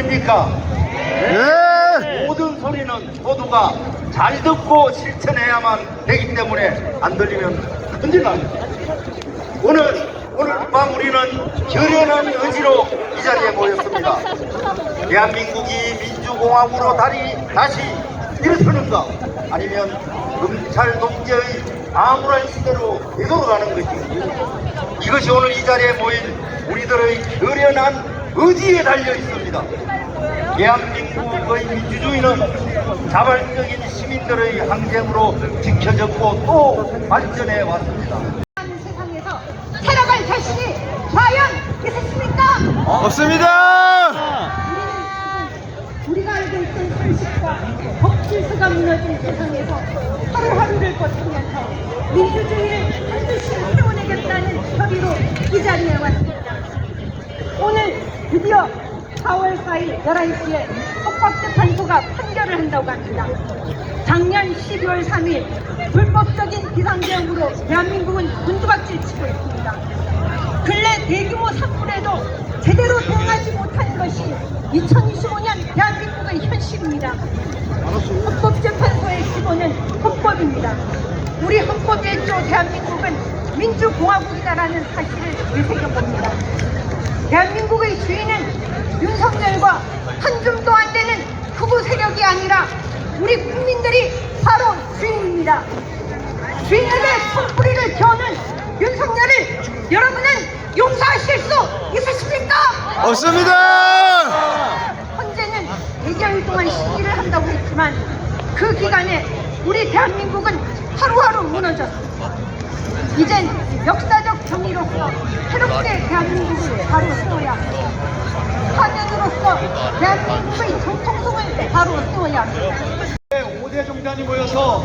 들립니까? 네. 모든 소리는 모두가 잘 듣고 실천해야만 되기 때문에 안 들리면 큰일 납니다. 오늘, 오늘 밤 우리는 결연한 의지로 이 자리에 모였습니다. 대한민국이 민주공화국으로 다리, 다시 일어서는가 아니면 검찰 독재의 암울한 시대로 되돌아가는 것인가 이것이 오늘 이 자리에 모인 우리들의 결연한 의지에 달려 있습니다. 대한민국의 민주주의는 자발적인 시민들의 항쟁으로 지켜졌고 또 발전해 왔습니다. 세상에서 살아갈 자신이 과연 있으십니까? 없습니다. 우리는 지금 우리가 알고 있던 상식과 법 질서가 무너진 세상에서 하루하루를 버티면서 민주주의를 반드시 세워내겠다는 결의로 이 자리에 왔습니다. 오늘 드디어 4월 4일 11시에 헌법재판소가 판결을 한다고 합니다. 작년 12월 3일 불법적인 비상계엄으로 대한민국은 곤두박질 치고 있습니다. 근래 대규모 산불에도 제대로 대응하지 못한 것이 2025년 대한민국의 현실입니다. 헌법재판소의 기본은 헌법입니다. 우리 헌법 1조 대한민국은 민주공화국이다라는 사실을 되새겨봅니다. 대한민국의 주인은 윤석열과 한 줌도 안 되는 극우 세력이 아니라 우리 국민들이 바로 주인입니다. 주인에게 손뿌리를 겨는 윤석열을 여러분은 용서하실 수 있으십니까? 없습니다. 헌재는 100여일 동안 심리를 한다고 했지만 그 기간에 우리 대한민국은 하루하루 무너졌습니다. 이젠 역사적 정의로서 새롭게 대한민국을 바로 세워야 합니다. 사년으로서 대한민국의 정통성을 바로 세워야 합니다. 5대 종단이 모여서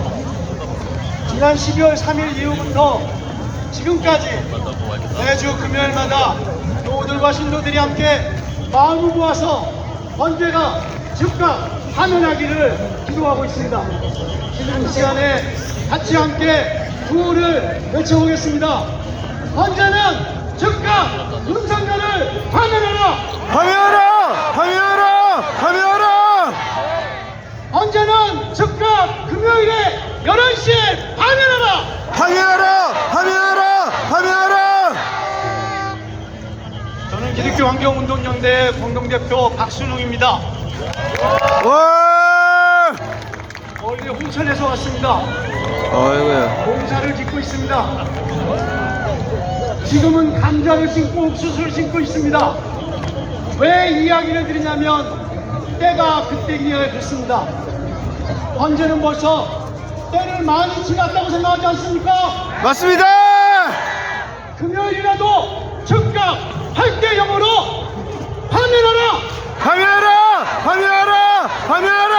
지난 12월 3일 이후부터 지금까지 매주 금요일마다 노들과 신도들이 함께 마음을 모아서 헌재가 즉각 파면하기를 기도하고 있습니다. 지금 시간에 같이 함께 구호를 외쳐보겠습니다. 헌재는 즉각 윤석열을 파면하라! 파면하라! 파면하라! 파면하라! 헌재는 즉각 금요일에 11시에 파면하라! 파면하라! 파면하라! 파면하라! 저는 기독교 환경운동연대 공동대표 박순웅입니다. 와! 멀리 홍천에서 왔습니다. 어이구야. 공사를 짓고 있습니다. 지금은 감자를 심고 옥수수를 심고 있습니다. 왜 이야기를 드리냐면 때가 그때기에 됐습니다. 헌재는 벌써 때를 많이 지났다고 생각하지 않습니까? 맞습니다. 금요일이라도 즉각 8대 0으로 파면하라! 파면하라! 파면하라! 파면하라!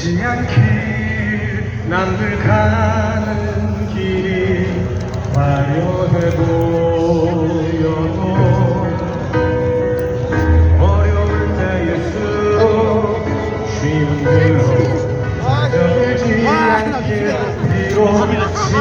잃지 않길 남들 가는 길이 화려해 보여도 어려울 때일수록 쉬운 대로 찾아오지 않길 비록 지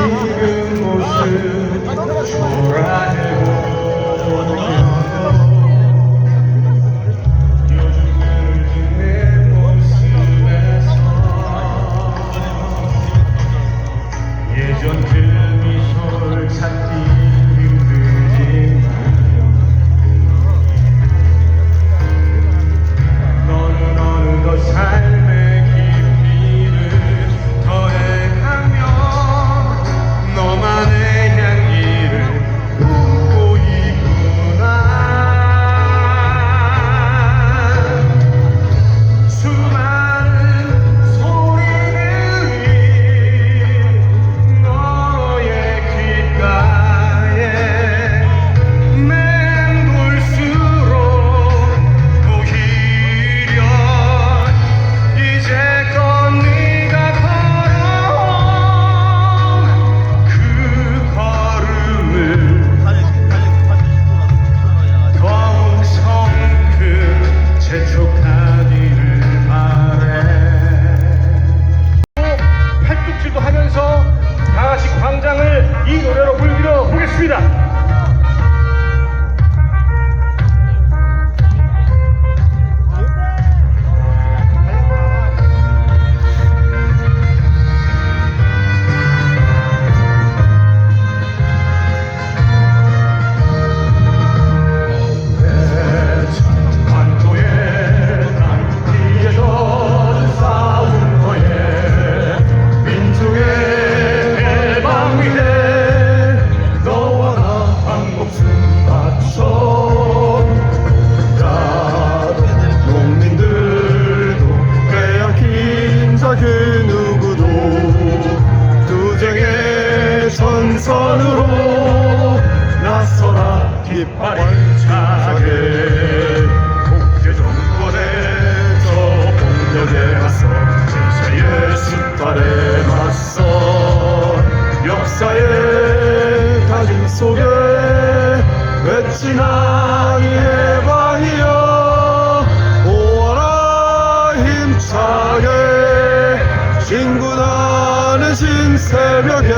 새벽에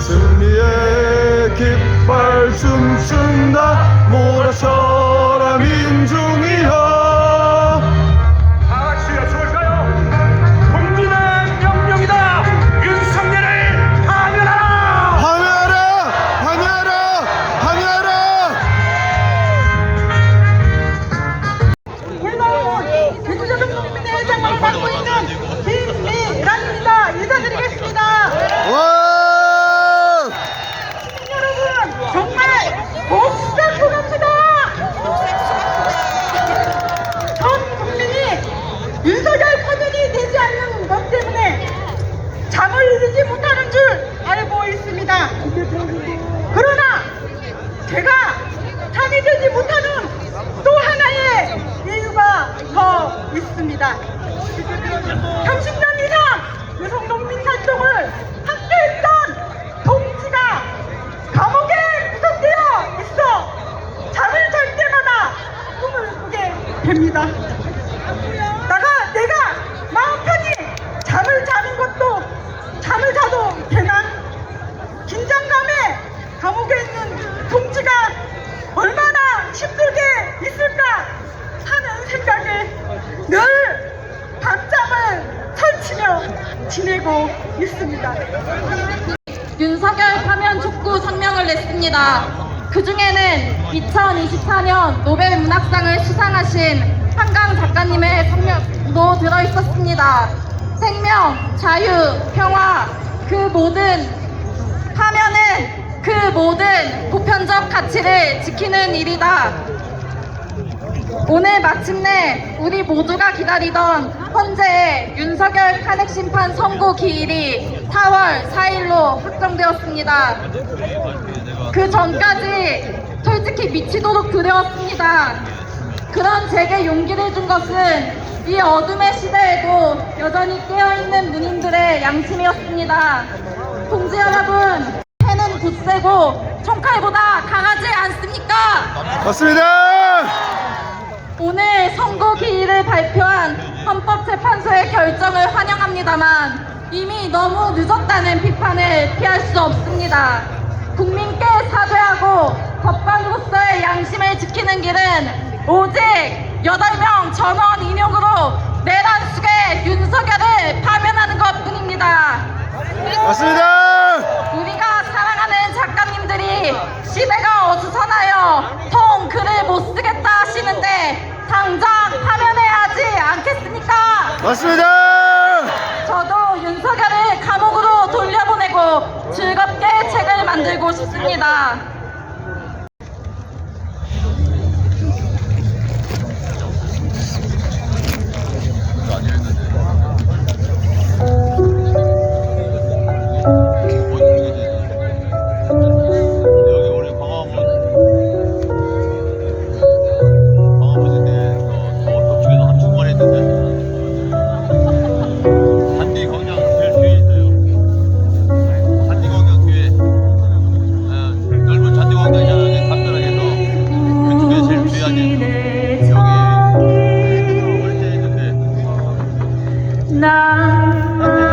승리의 깃발 춤춘다. 몰아쳐 들어 있었습니다. 생명, 자유, 평화, 그 모든 파면은 그 모든 보편적 가치를 지키는 일이다. 오늘 마침내 우리 모두가 기다리던 헌재의 윤석열 탄핵 심판 선고 기일이 4월 4일로 확정되었습니다. 그 전까지 솔직히 미치도록 두려웠습니다. 그런 제게 용기를 준 것은 이 어둠의 시대에도 여전히 깨어있는 문인들의 양심이었습니다. 동지 여러분, 해는 굳세고 총칼보다 강하지 않습니까? 맞습니다! 오늘 선고 기일을 발표한 헌법재판소의 결정을 환영합니다만 이미 너무 늦었다는 비판을 피할 수 없습니다. 국민께 사죄하고 법관으로서의 양심을 지키는 길은 오직 8명 전원 인용으로 내란 속의 윤석열을 파면하는 것 뿐입니다. 맞습니다! 우리가 사랑하는 작가님들이 시대가 어수선하여 통 글을 못 쓰겠다 하시는데 당장 파면해야 하지 않겠습니까? 맞습니다! 저도 윤석열을 감옥으로 돌려보내고 즐겁게 책을 만들고 싶습니다. love.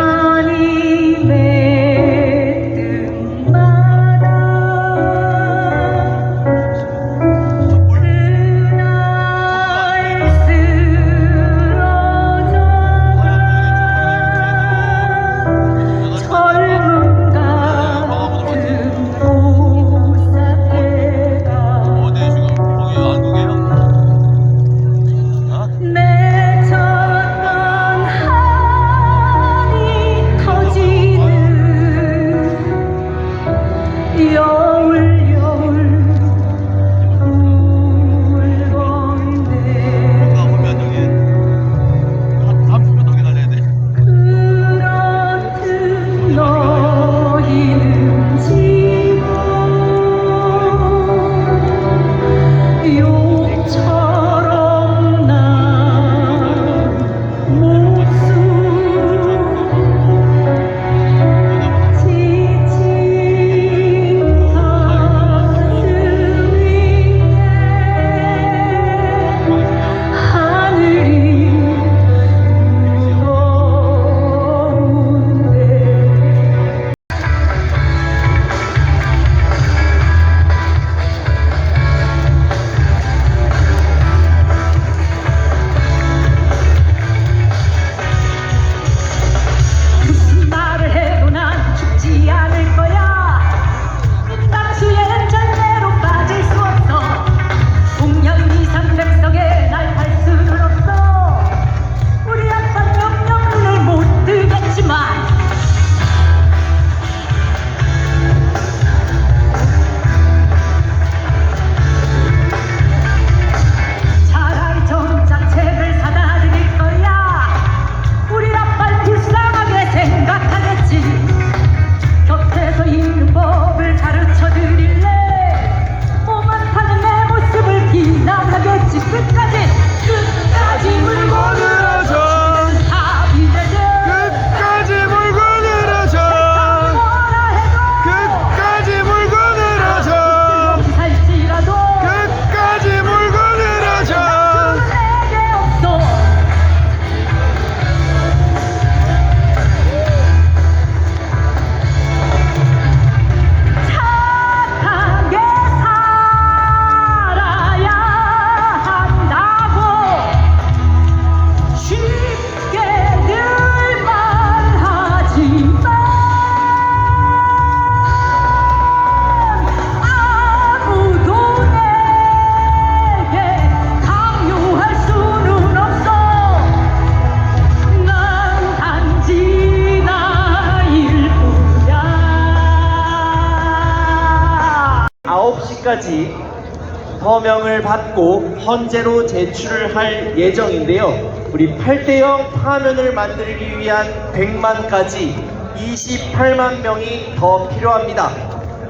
헌재로 제출을 할 예정인데요. 우리 8대형 파면을 만들기 위한 100만까지 28만 명이 더 필요합니다.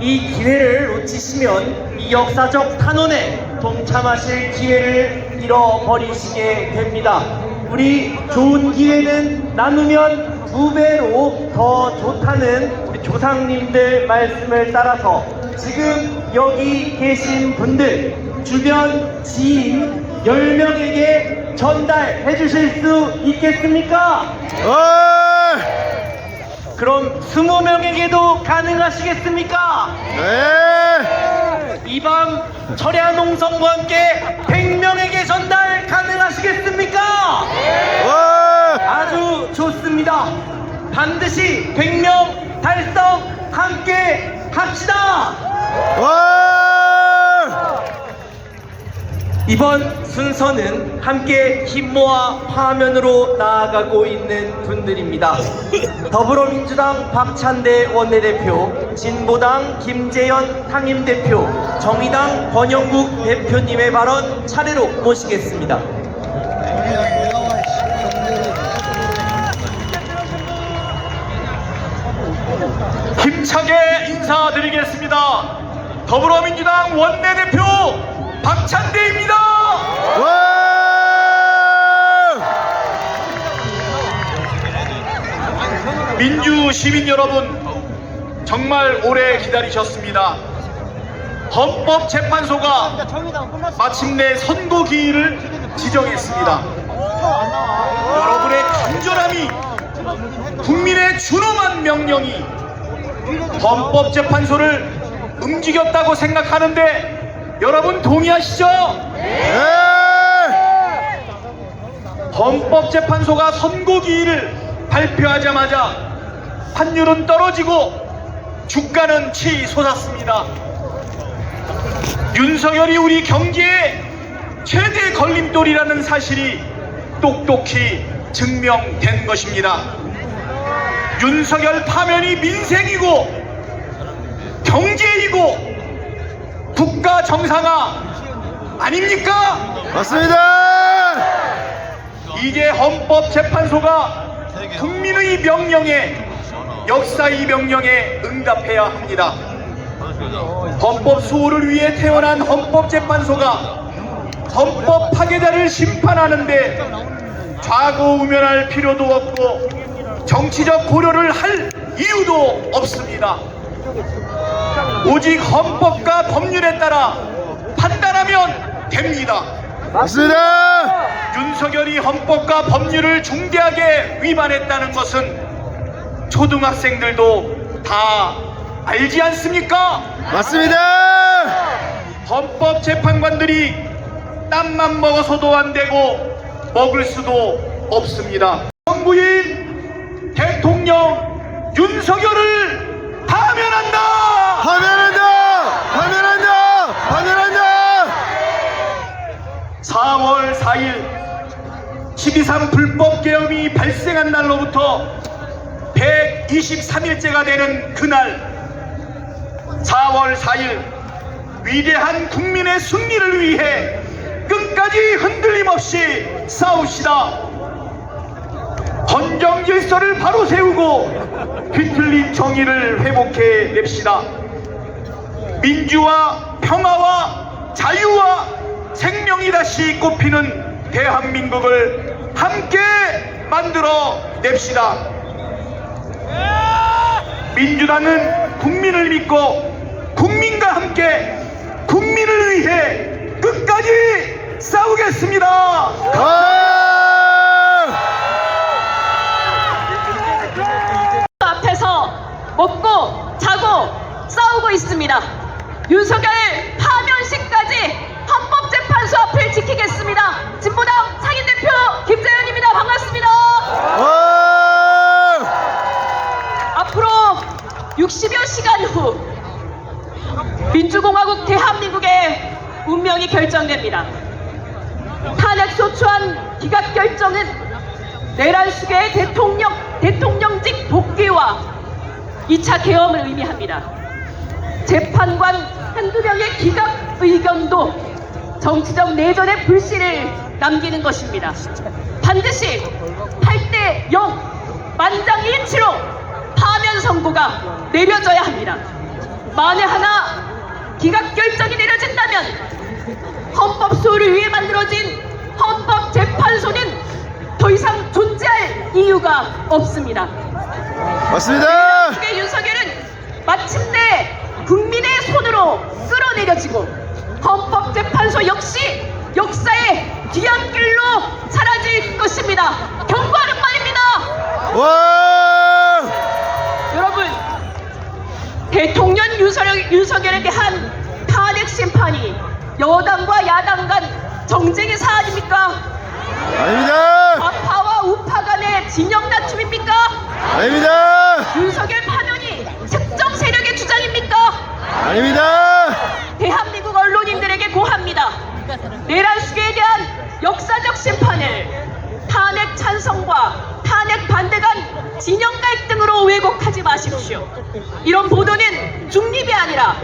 이 기회를 놓치시면 이 역사적 탄원에 동참하실 기회를 잃어버리시게 됩니다. 우리 좋은 기회는 나누면 두 배로 더 좋다는 우리 조상님들 말씀을 따라서 지금 여기 계신 분들 주변 지인 10명에게 전달해 주실 수 있겠습니까? 어이! 그럼 20명에게도 가능하시겠습니까? 네! 이밤 철야 농성과 함께 100명에게 전달 가능하시겠습니까? 어이! 아주 좋습니다. 반드시 100명 달성 함께 합시다. 어이! 이번 순서는 함께 힘 모아 화면으로 나아가고 있는 분들입니다. 더불어민주당 박찬대 원내대표, 진보당 김재현 상임대표, 정의당 권영국 대표님의 발언 차례로 모시겠습니다. 힘차게 인사드리겠습니다. 더불어민주당 원내대표 박찬대입니다. 민주 시민 여러분, 정말 오래 기다리셨습니다. 헌법재판소가 마침내 선고 기일을 지정했습니다. 여러분의 간절함이 국민의 준엄한 명령이 헌법재판소를 움직였다고 생각하는데 여러분 동의하시죠? 네! 헌법재판소가 선고기일을 발표하자마자 환율은 떨어지고 주가는 치솟았습니다. 윤석열이 우리 경제의 최대 걸림돌이라는 사실이 똑똑히 증명된 것입니다. 윤석열 파면이 민생이고 경제이고 국가 정상화 아닙니까? 맞습니다! 이게 헌법재판소가 국민의 명령에 역사의 명령에 응답해야 합니다. 헌법 수호를 위해 태어난 헌법재판소가 헌법 파괴자를 심판하는데 좌고우면할 필요도 없고 정치적 고려를 할 이유도 없습니다. 오직 헌법과 법률에 따라 판단하면 됩니다. 맞습니다! 윤석열이 헌법과 법률을 중대하게 위반했다는 것은 초등학생들도 다 알지 않습니까? 맞습니다! 헌법재판관들이 땀만 먹어서도 안 되고 먹을 수도 없습니다. 정부인 대통령 윤석열을! 파면한다! 파면한다! 파면한다! 4월 4일 12.3 불법 계엄이 발생한 날로부터 123일째가 되는 그날 4월 4일 위대한 국민의 승리를 위해 끝까지 흔들림 없이 싸웁시다. 헌정 질서를 바로 세우고 뒤틀린 정의를 회복해 냅시다. 민주와 평화와 자유와 생명이 다시 꽃피는 대한민국을 함께 만들어 냅시다. 민주당은 국민을 믿고 국민과 함께 국민을 위해 끝까지 싸우겠습니다. 앞에서 먹고 자고 싸우고 있습니다. 윤석열 파면식까지 헌법재판소 앞을 지키겠습니다. 진보당 상임대표 김재현입니다. 반갑습니다. 앞으로 60여 시간 후 민주공화국 대한민국의 운명이 결정됩니다. 탄핵 소추안 기각 결정은 내란 수계의 대통령 대통령직 복귀와 2차 계엄을 의미합니다. 재판관 한두 명의 기각 의견도 정치적 내전의 불씨를 남기는 것입니다. 반드시 8대 0 만장일치로 파면 선고가 내려져야 합니다. 만에 하나 기각 결정이 내려진다면 헌법 소를 위해 만들어진 헌법재판소는 더 이상 존재할 이유가 없습니다. 맞습니다. 윤석열은 마침내 국민의 손으로 끌어내려지고 헌법재판소 역시 역사의 뒤안길로 사라질 것입니다. 경고하는 말입니다. 와! 여러분, 대통령 윤석열, 윤석열에 대한 탄핵 심판이 여당과 야당 간 정쟁의 사안입니까? 아닙니다. 좌파와 우파 간의 진영 다툼입니까? 아닙니다. 윤석열 아닙니다. 대한민국 언론인들에게 고합니다. 내란 수계에 대한 역사적 심판을 탄핵 찬성과 탄핵 반대 간 진영 갈등으로 왜곡하지 마십시오. 이런 보도는 중립이 아니라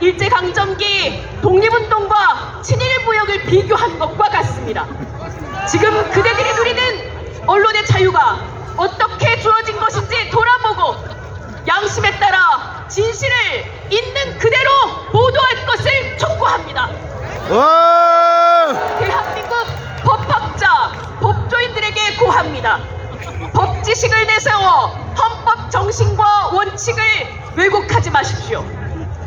일제강점기 독립운동과 친일무역을 비교한 것과 같습니다. 지금 그대들이 누리는 언론의 자유가 어떻게 주어진 것인지 돌아보고 양심에 따라 진실을 있는 그대로 보도할 것을 촉구합니다. 와! 대한민국 법학자, 법조인들에게 고합니다. 법지식을 내세워 헌법 정신과 원칙을 왜곡하지 마십시오.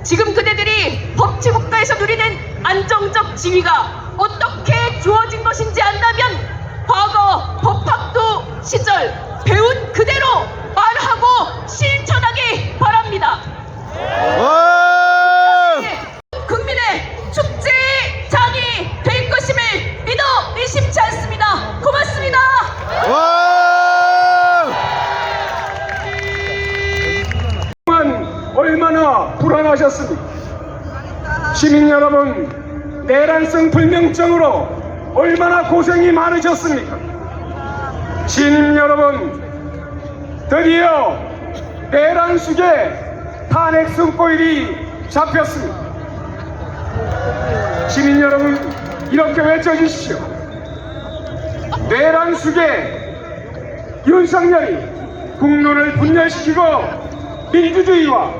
지금 그대들이 법치국가에서 누리는 안정적 지위가 어떻게 주어진 것인지 안다면 과거 법학도 시절 배운 그대로 말하고 실천하기 바랍니다. 와! 국민의 축제 장이 될 것임을 믿어 의심치 않습니다. 고맙습니다. 와! 얼마나 불안하셨습니까? 시민 여러분, 내란성 불명증으로 얼마나 고생이 많으셨습니까? 시민 여러분, 드디어 내란 숙의 탄핵 선고일이 잡혔습니다. 시민 여러분, 이렇게 외쳐주십시오. 내란 숙의 윤석열이 국론을 분열시키고 민주주의와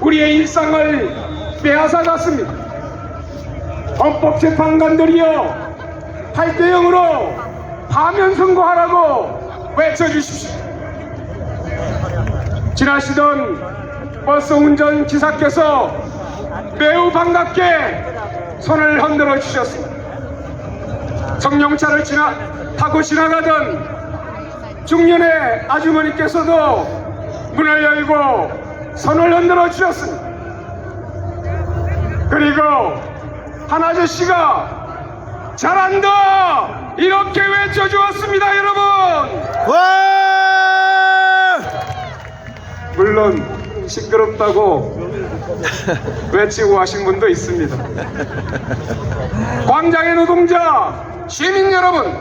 우리의 일상을 빼앗아갔습니다. 헌법재판관들이여 8대 0으로 파면 선고하라고 외쳐주십시오. 지나시던 버스 운전 기사께서 매우 반갑게 손을 흔들어 주셨습니다. 정용차를 지나 타고 지나가던 중년의 아주머니께서도 문을 열고 손을 흔들어 주셨습니다. 그리고 한 아저씨가 잘한다 이렇게 외쳐 주었습니다 여러분 와! 물론 시끄럽다고 외치고 하신 분도 있습니다 광장의 노동자 시민 여러분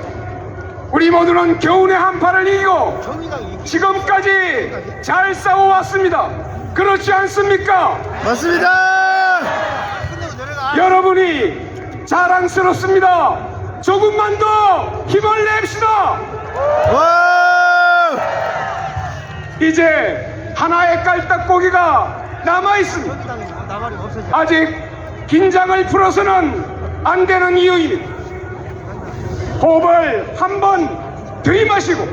우리 모두는 겨울의 한파를 이기고 지금까지 잘 싸워왔습니다 그렇지 않습니까? 맞습니다. 여러분이 자랑스럽습니다. 조금만 더 힘을 냅시다. 와! 이제 하나의 깔딱고기가 남아 있습니다. 아직 긴장을 풀어서는 안 되는 이유입니다. 호흡을 한 번 들이마시고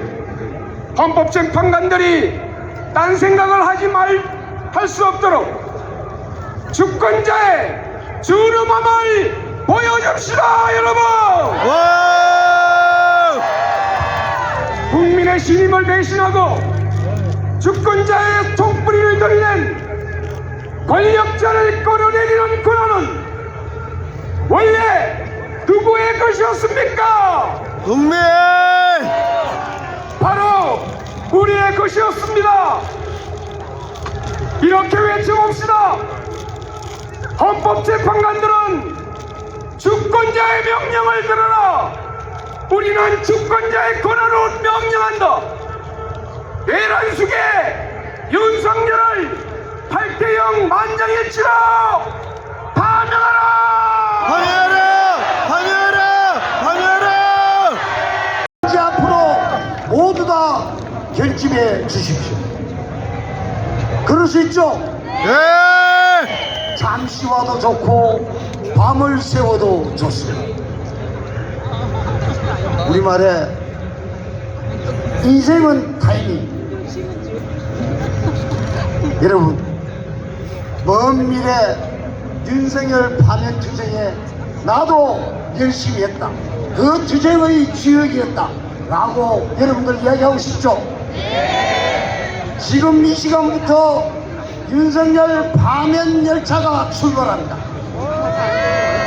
헌법재판관들이 딴 생각을 하지 말 할 수 없도록 주권자의 준엄함을 보여줍시다, 여러분! 와! 국민의 신임을 배신하고 주권자의 총뿌리를 들이는 권력자를 끌어내리는 권한은 원래 누구의 것이었습니까? 국민! 바로 우리의 것이었습니다. 이렇게 외쳐봅시다. 헌법재판관들은 주권자의 명령을 들어라. 우리는 주권자의 권한으로 명령한다. 내란 숙의 윤석열을 8대0 만장일치로 파멸하라! 파멸하라! 파멸하라! 파멸하라! 이제 앞으로 모두 다 결집해 주십시오. 그럴 수 있죠? 예! 잠시 와도 좋고 밤을 새워도 좋습니다. 우리말에 인생은 타이밍. 여러분 먼 미래 윤석열 파면 투쟁에 나도 열심히 했다. 그 투쟁의 주역이었다. 라고 여러분들 이야기하고 싶죠? 지금 이 시간부터 윤석열 파면 열차가 출발합니다.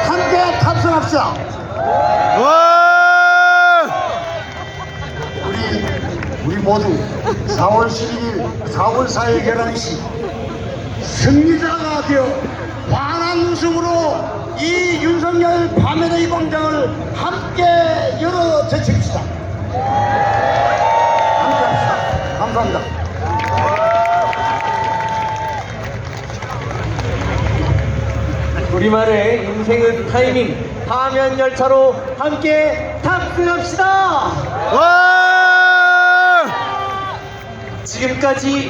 함께 탑승합시다. 와! 우리 우리 모두 4월 11일, 4월 4일 11시 승리자가 되어 환한 웃음으로 이 윤석열 파면의 광장을 함께 열어 제칩시다. 함께 합시다. 감사합니다. 우리말의 인생은 타이밍 파면 열차로 함께 탑승합시다. 와! 지금까지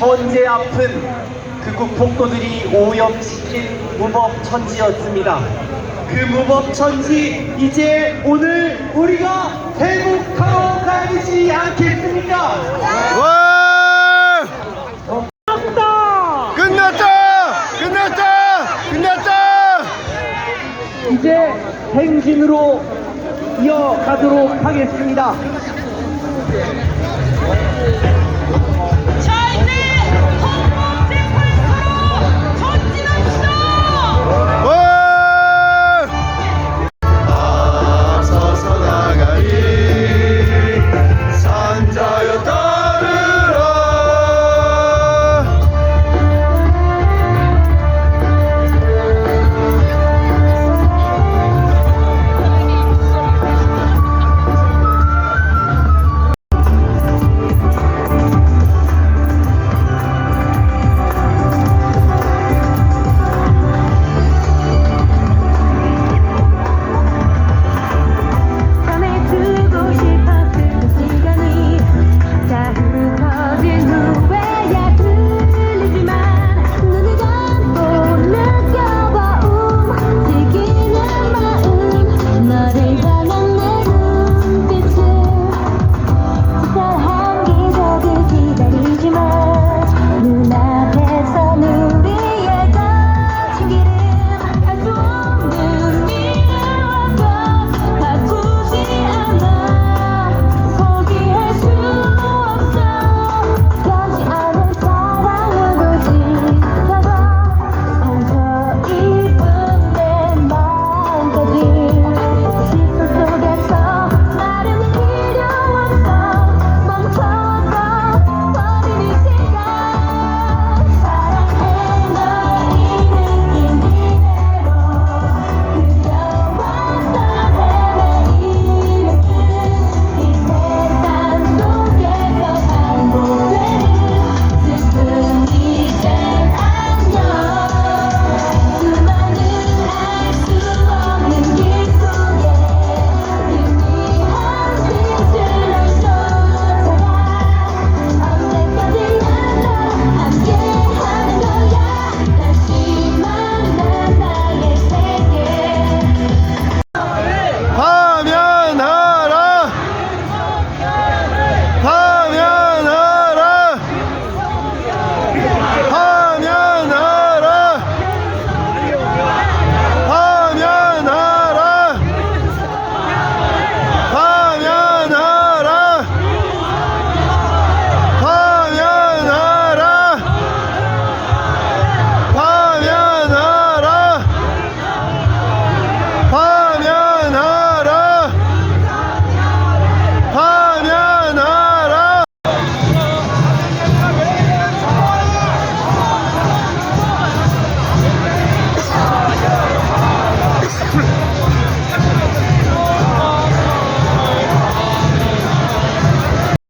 헌재 아픈 극우 폭도들이 오염시킨 무법천지였습니다. 그 무법천지 이제 오늘 우리가 회복하러 가야지 않겠습니까? 와! 끝났다! 끝났다! 끝났다! 이제 행진으로 이어가도록 하겠습니다.